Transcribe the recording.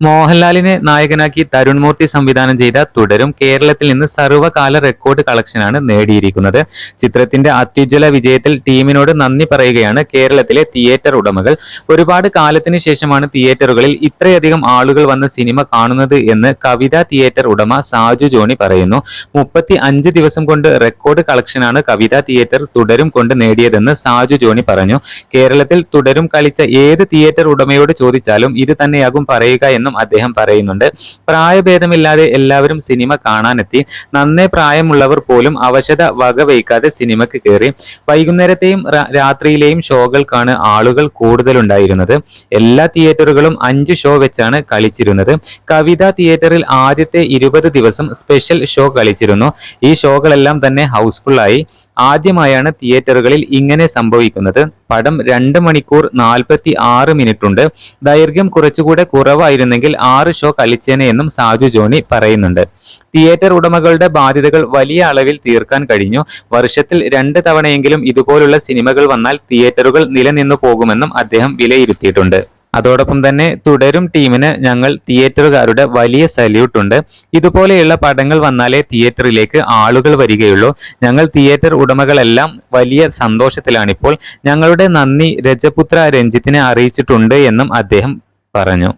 മോഹൻലാലിനെ നായകനാക്കി തരുൺ മൂർത്തി സംവിധാനം ചെയ്ത തുടരും കേരളത്തിൽ നിന്ന് സർവകാല റെക്കോർഡ് കളക്ഷനാണ് നേടിയിരിക്കുന്നത്. ചിത്രത്തിന്റെ അത്യുജ്വല വിജയത്തിൽ ടീമിനോട് നന്ദി പറയുകയാണ് കേരളത്തിലെ തിയേറ്റർ ഉടമകൾ. ഒരുപാട് കാലത്തിന് ശേഷമാണ് തിയേറ്ററുകളിൽ ഇത്രയധികം ആളുകൾ വന്ന് സിനിമ കാണുന്നത് എന്ന് കവിത തിയേറ്റർ ഉടമ സാജു ജോണി പറയുന്നു. മുപ്പത്തി അഞ്ച് ദിവസം കൊണ്ട് റെക്കോർഡ് കളക്ഷനാണ് കവിത തിയേറ്റർ തുടരും കൊണ്ട് നേടിയതെന്ന് സാജു ജോണി പറഞ്ഞു. കേരളത്തിൽ തുടരും കളിച്ച ഏത് തിയേറ്റർ ഉടമയോട് ചോദിച്ചാലും ഇത് തന്നെയാകും പറയുക എന്നും അദ്ദേഹം പറയുന്നുണ്ട്. പ്രായഭേദമില്ലാതെ എല്ലാവരും സിനിമ കാണാനെത്തി. നന്നേ പ്രായമുള്ളവർ പോലും അവശത വകവയ്ക്കാതെ സിനിമയ്ക്ക് കയറി. വൈകുന്നേരത്തെയും രാത്രിയിലെയും ഷോകൾക്കാണ് ആളുകൾ കൂടുതലുണ്ടായിരുന്നത്. എല്ലാ തിയേറ്ററുകളും അഞ്ച് ഷോ വെച്ചാണ് കളിച്ചിരുന്നത്. കവിത തിയേറ്ററിൽ ആദ്യത്തെ ഇരുപത് ദിവസം സ്പെഷ്യൽ ഷോ കളിച്ചിരുന്നു. ഈ ഷോകളെല്ലാം തന്നെ ഹൗസ്ഫുള്ളായി. ആദ്യമായാണ് തിയേറ്ററുകളിൽ ഇങ്ങനെ സംഭവിക്കുന്നത്. പടം രണ്ട് മണിക്കൂർ നാൽപ്പത്തി ആറ് മിനിറ്റ് ഉണ്ട് ദൈർഘ്യം കുറച്ചുകൂടെ കുറവായിരുന്നെങ്കിൽ ആറ് ഷോ കളിച്ചേനെ എന്നും സാജു ജോണി പറയുന്നുണ്ട്. തിയേറ്റർ ഉടമകളുടെ ബാധ്യതകൾ വലിയ അളവിൽ തീർക്കാൻ കഴിഞ്ഞു. വർഷത്തിൽ രണ്ട് തവണയെങ്കിലും ഇതുപോലുള്ള സിനിമകൾ വന്നാൽ തിയേറ്ററുകൾ നിലനിന്നു പോകുമെന്നും അദ്ദേഹം വിലയിരുത്തിയിട്ടുണ്ട്. അതോടൊപ്പം തന്നെ തുടരും ടീമിന് ഞങ്ങൾ തിയേറ്ററുകാരുടെ വലിയ സല്യൂട്ട് ഉണ്ട്. ഇതുപോലെയുള്ള പടങ്ങൾ വന്നാലേ തിയേറ്ററിലേക്ക് ആളുകൾ വരികയുള്ളൂ. ഞങ്ങൾ തിയേറ്റർ ഉടമകളെല്ലാം വലിയ സന്തോഷത്തിലാണിപ്പോൾ. ഞങ്ങളുടെ നന്ദി രജപുത്ര രഞ്ജിത്തിനെ അറിയിച്ചിട്ടുണ്ട് എന്നും അദ്ദേഹം പറഞ്ഞു.